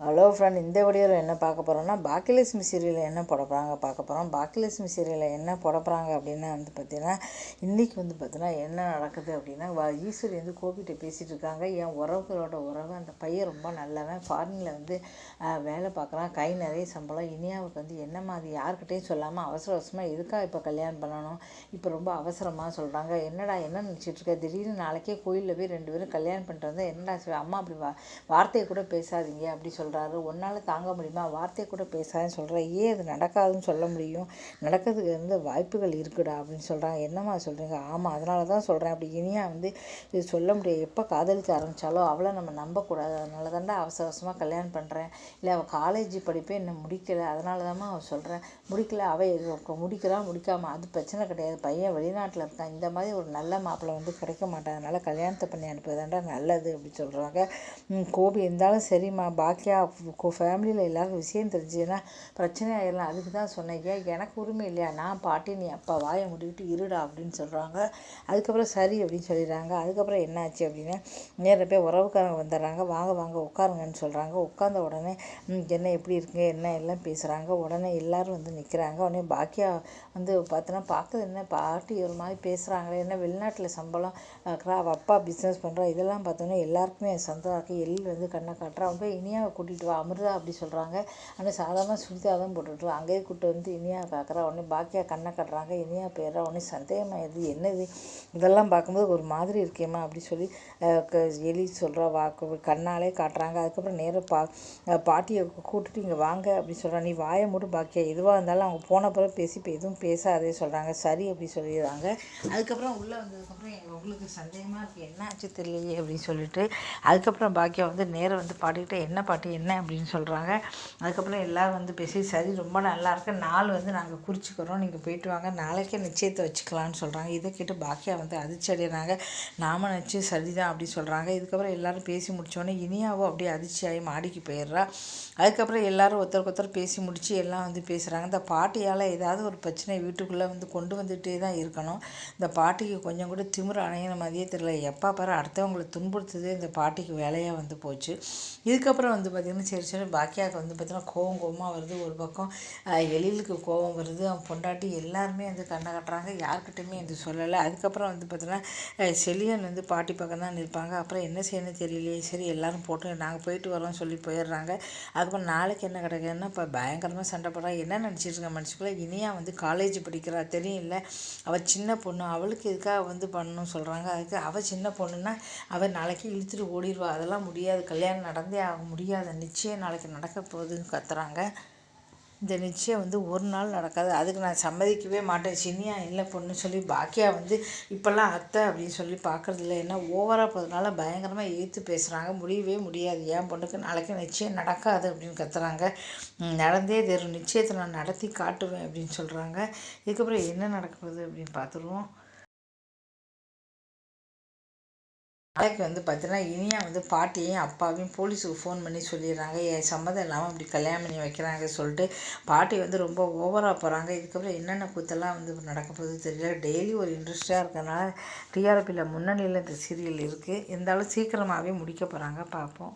Hello friend இந்த வீடியோவில் என்ன பார்க்க போகிறோம்னா பாக்கியலட்சுமி சீரியலில் என்ன போட போகிறாங்க பார்க்க போகிறோம் பாக்கியலட்சுமி சீரியலில் என்ன போட போகிறாங்க அப்படின்னா வந்து பார்த்தீங்கன்னா இன்றைக்கி வந்து பார்த்தீங்கன்னா என்ன நடக்குது அப்படின்னா ஈஸ்வரி வந்து கோபிகிட்ட பேசிகிட்டு இருக்காங்க. என் உறவுகளோட உறவு அந்த பையன் ரொம்ப நல்லவன். ஃபாரினில் வந்து வேலை பார்க்குறான். கை நிறைய சம்பளம். இனியாவுக்கு வந்து என்ன மாதிரி யாருக்கிட்டையும் சொல்லாமல் அவசர அவசரமாக எதுக்காக இப்போ கல்யாணம் பண்ணணும்? இப்போ ரொம்ப அவசரமாக சொல்கிறாங்க என்னடா என்ன நினச்சிட்டு இருக்க? திடீர்னு நாளைக்கே கோயிலில் போய் ரெண்டு பேரும் கல்யாணம் பண்ணிட்டு வந்தால் என்னடா அம்மா அப்படி வா வார்த்தையை கூட பேசாதீங்க அப்படி சொல்கிறாரு ஒன்றால் தாங்க முடியுமா? வார்த்தையை கூட பேசாதுன்னு சொல்கிறேன் ஏன் அது நடக்காதுன்னு சொல்ல முடியும்? நடக்கிறதுக்கு வந்து வாய்ப்புகள் இருக்குடா அப்படின்னு சொல்கிறாங்க என்னம்மா சொல்கிறீங்க ஆமாம் அதனால தான் சொல்கிறேன் அப்படி இனியா வந்து இது சொல்ல முடியாது. எப்போ காதலிக்க ஆரம்பித்தாலோ அவளை நம்ம நம்பக்கூடாது. அதனால தான்டா அவசர அவசரமாக கல்யாணம் பண்ணுறேன் இல்லை அவள் காலேஜ் படிப்பே இன்னும் முடிக்கலை. அதனால தான்மா அவள் சொல்கிறேன் முடிக்கல அவள் முடிக்கிறா முடிக்காமல் அது பிரச்சனை கிடையாது. பையன் வெளிநாட்டில் இருக்கான். இந்த மாதிரி ஒரு நல்ல மாப்பிள்ளை வந்து கிடைக்க மாட்டான். அதனால் கல்யாணத்தை பண்ணி அனுப்புறதாண்டா நல்லது அப்படி சொல்கிறாங்க கோபி இருந்தாலும் சரிம்மா. பாக்கியா ஃபேமிலியில் எல்லாருக்கும் விஷயம் தெரிஞ்சதுன்னா பிரச்சனை ஆயிடலாம். அதுக்கு தான் சொன்னேன். ஏன் எனக்கு உரிமை இல்லையா? நான் பாட்டி நீ அப்பா வாயை முடிவிட்டு இருடா அப்படின்னு சொல்கிறாங்க அதுக்கப்புறம் சரி அப்படின்னு சொல்லிடுறாங்க. அதுக்கப்புறம் என்னாச்சு அப்படின்னா நேரில் போய் உறவுக்காரங்க வந்துடுறாங்க. வாங்க வாங்க உட்காருங்கன்னு சொல்கிறாங்க உட்காந்த உடனே என்ன எப்படி இருக்குங்க என்ன? எல்லாம் பேசுகிறாங்க உடனே எல்லோரும் வந்து நிற்கிறாங்க உடனே பாக்கியா வந்து பார்த்தோன்னா பார்க்குறது என்ன? பாட்டி ஒரு மாதிரி பேசுகிறாங்களே என்ன வெளிநாட்டில் சம்பளம் அப்பா பிஸ்னஸ் பண்ணுறா இதெல்லாம் பார்த்தோன்னே எல்லாருக்குமே சொந்தமாக எல் வந்து கண்ணை காட்டுறா. அவன் போய் கூட்டிகிட்டு வா. அமிர்தா அப்படி சொல்கிறாங்க ஆனால் சாதாரண சுனிதா தான் போட்டுட்டு அங்கேயே கூட்டு வந்து இனியா பார்க்குறா உடனே பாக்கியா கண்ணை காட்டுறாங்க. இனியா போயிடுறா உடனே சந்தேகமாயிடுது என்னது? இதெல்லாம் பார்க்கும்போது ஒரு மாதிரி இருக்கேம்மா அப்படி சொல்லி க- எலி சொல்கிறா வா கண்ணாலே காட்டுறாங்க. அதுக்கப்புறம் நேராக பா பாட்டியை கூப்பிட்டுட்டு இங்கே வாங்க அப்படி சொல்கிறா நீ வாயை மட்டும் பாக்கியா. எதுவாக இருந்தாலும் அவங்க போன பிறகு பேசி இப்போ எதுவும் பேசாதே சொல்கிறாங்க சரி அப்படி சொல்லிடுறாங்க. அதுக்கப்புறம் உள்ளே வந்ததுக்கப்புறம் உங்களுக்கு சந்தேகமாக இருக்குது என்ன ஆச்சு தெரியலையே அப்படின்னு சொல்லிட்டு அதுக்கப்புறம் பாக்கியா வந்து நேராக வந்து பாடிக்கிட்டு என்ன பாட்டி என்ன அப்படின்னு சொல்கிறாங்க அதுக்கப்புறம் எல்லோரும் வந்து பேசி சரி ரொம்ப நல்லாயிருக்கு நாள் வந்து நாங்கள் குறிச்சிக்கிறோம். நீங்கள் போயிட்டு வாங்க. நாளைக்கே நிச்சயத்தை வச்சுக்கலான்னு சொல்கிறாங்க இதை கேட்டு பாக்கியா வந்து அதிர்ச்சி அடைகிறாங்க நாம நினச்சி சரிதான் அப்படி சொல்கிறாங்க இதுக்கப்புறம் எல்லாரும் பேசி முடித்தோடனே இனியாவோ அப்படியே அதிர்ச்சியாகி மாடிக்கு போயிடுறா. அதுக்கப்புறம் எல்லோரும் ஒருத்தருக்கு ஒருத்தர் பேசி முடித்து எல்லாம் வந்து பேசுகிறாங்க இந்த பாட்டியால் ஏதாவது ஒரு பிரச்சனை வீட்டுக்குள்ளே வந்து கொண்டு வந்துகிட்டே தான் இருக்கணும். இந்த பாட்டிக்கு கொஞ்சம் கூட திமிர அணையின மாதிரியே தெரியல. எப்போ பாரு அடுத்தவங்களை துன்புறுத்துதே இந்த பாட்டிக்கு வேலையாக வந்து போச்சு. இதுக்கப்புறம் வந்து பார்த்திங்கன்னா சரி சரி பாக்கியாவுக்கு வந்து பார்த்திங்கன்னா கோவம் கோவமாக வருது. ஒரு பக்கம் எழிலுக்கு கோவம் வருது. அவன் பொண்டாட்டி எல்லாருமே வந்து கண்ணை கட்டுறாங்க. யார்கிட்டையுமே வந்து சொல்லலை. அதுக்கப்புறம் வந்து பார்த்திங்கன்னா செலியன் வந்து பாட்டி பக்கம் தான் நிற்பாங்க. அப்புறம் என்ன செய்யணும் தெரியலையே. சரி எல்லோரும் போட்டு நாங்கள் போயிட்டு வரோம்னு சொல்லி போயிடுறாங்க. அதுக்கப்புறம் நாளைக்கு என்ன கிடைக்குதுன்னா இப்போ பயங்கரமாக சண்டை போடுறா? என்ன நினச்சிட்டு இருக்க மனுஷக்குள்ள இனியா வந்து காலேஜ் படிக்கிறா. தெரியல அவள் சின்ன பொண்ணு. அவளுக்கு எதுக்காக வந்து பண்ணணும்னு சொல்கிறாங்க அதுக்கு அவள் சின்ன பொண்ணுன்னா அவள் நாளைக்கு இழுத்துட்டு ஓடிடுவா. அதெல்லாம் முடியாது. கல்யாணம் நடந்தே ஆக முடியாது. நிச்சயம் நாளைக்கு நடக்க போகுதுன்னு கத்துறாங்க. இந்த நிச்சயம் வந்து ஒரு நாள் நடக்காது. அதுக்கு நான் சம்மதிக்கவே மாட்டேன். சின்னியா இல்லை பொண்ணு சொல்லி பாக்கியா வந்து இப்போல்லாம் அத்தை அப்படின்னு சொல்லி பார்க்குறதில்ல ஏன்னா ஓவராக போகிறதுனால பயங்கரமாக ஏற்று பேசுகிறாங்க முடியவே முடியாது. என் பொண்ணுக்கு நாளைக்கு நிச்சயம் நடக்காது அப்படின்னு கத்துறாங்க. நடந்தே தெரியும் நிச்சயத்தை நான் நடத்தி காட்டுவேன் அப்படின்னு சொல்கிறாங்க இதுக்கப்புறம் என்ன நடக்க போகுது அப்படின்னு பார்த்துருவோம் நாளைக்கு வந்து பார்த்தீங்கன்னா இனியா வந்து பாட்டியையும் அப்பாவையும் போலீஸுக்கு ஃபோன் பண்ணி சொல்லிடுறாங்க. என் சம்மதம் இல்லாமல் இப்படி கல்யாணம் பண்ணி வைக்கிறாங்க சொல்லிட்டு பாட்டி வந்து ரொம்ப ஓவராக போகிறாங்க இதுக்கப்புறம் என்னென்ன கூத்தெல்லாம் வந்து நடக்க போகுது தெரியல. டெய்லி ஒரு இன்ட்ரெஸ்டாக இருக்கிறதுனால டிஆர்பியில் முன்னணியில் இந்த சீரியல் இருக்குது இருந்தாலும் சீக்கிரமாகவே முடிக்க போகிறாங்க பார்ப்போம்